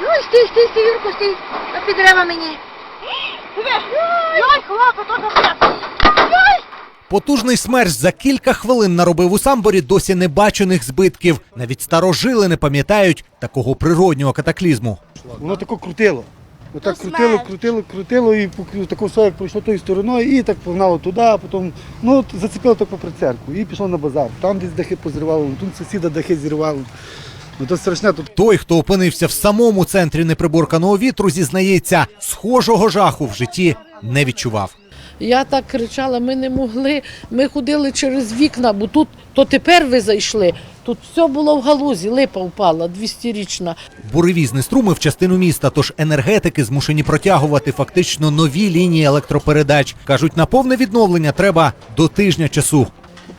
Ой, стій, стій, стій, Юрко, стій. А під дерева мені. Йой, хлопець, то. Потужний смерч за кілька хвилин наробив у самборі досі небачених збитків. Навіть старожили не пам'ятають такого природнього катаклізму. Воно тако крутило. Отак Ну, крутило, крутило, крутило, і тако все як пройшло тою стороною, і так погнало туди, а потім ну, зацепило так попри церкву і пішло на базар. Там десь дахи позривало, тут сусіда дахи зірвало. Ну то страшне тут. Той, хто опинився в самому центрі неприборканого вітру, зізнається, схожого жаху в житті не відчував. Я так кричала, ми не могли. Ми ходили через вікна, бо тут то тепер ви зайшли. Тут все було в галузі, липа впала, 200-річна. Буревій знеструмив частину міста, тож енергетики змушені протягувати фактично нові лінії електропередач. кажуть, на повне відновлення треба до тижня часу.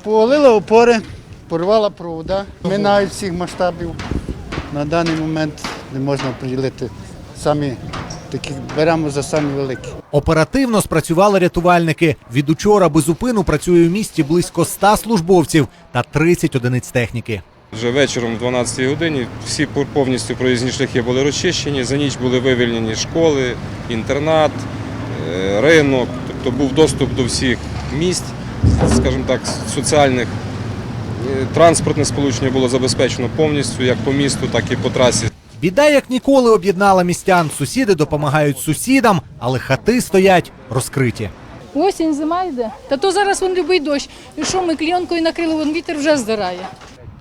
Повалила опори, порвала провода. Минають всіх масштабів. На даний момент не можна приділити самі такі, беремо за самі великі. Оперативно спрацювали рятувальники. Від учора без упину працює в місті близько 100 службовців та 30 одиниць техніки. Вже вечором, о 12 годині, всі повністю проїзні шляхи були розчищені. За ніч були вивільнені школи, інтернат, е, ринок. Тобто був доступ до всіх місць, скажімо так, соціальних. Е, Транспортне сполучення було забезпечено повністю як по місту, так і по трасі. Біда як ніколи об'єднала містян. Сусіди допомагають сусідам, але хати стоять розкриті. Осінь, зима йде. Та то зараз вон любий дощ. І що ми клієнкою накрили, вон вітер вже здирає.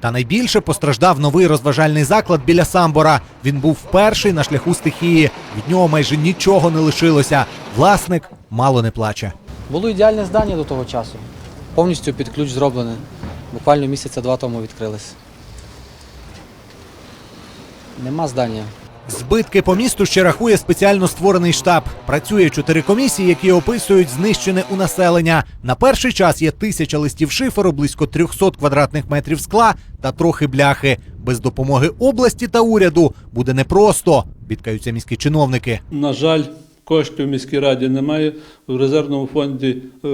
Та найбільше постраждав новий розважальний заклад біля Самбора. Він був перший на шляху стихії. Від нього майже нічого не лишилося. Власник мало не плаче. Було ідеальне здання до того часу. Повністю під ключ зроблене. Буквально місяця два тому відкрилось. Нема здання. Збитки по місту ще рахує спеціально створений штаб. Працює чотири комісії, які описують знищене у населення. На перший час є тисяча листів шиферу, близько 300 квадратних метрів скла та трохи бляхи. Без допомоги області та уряду буде непросто, бідкаються міські чиновники. На жаль, коштів в міській раді немає. В резервному фонді е,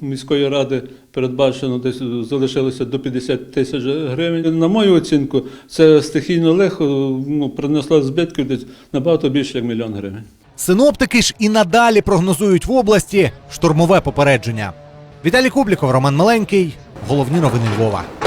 міської ради передбачено десь залишилося до 50 тисяч гривень. На мою оцінку, це стихійне лихо ну, принесло збитків десь набагато більше як мільйон гривень. Синоптики ж і надалі прогнозують в області штурмове попередження. Віталій Кубліков, Роман Маленький. Головні новини Львова.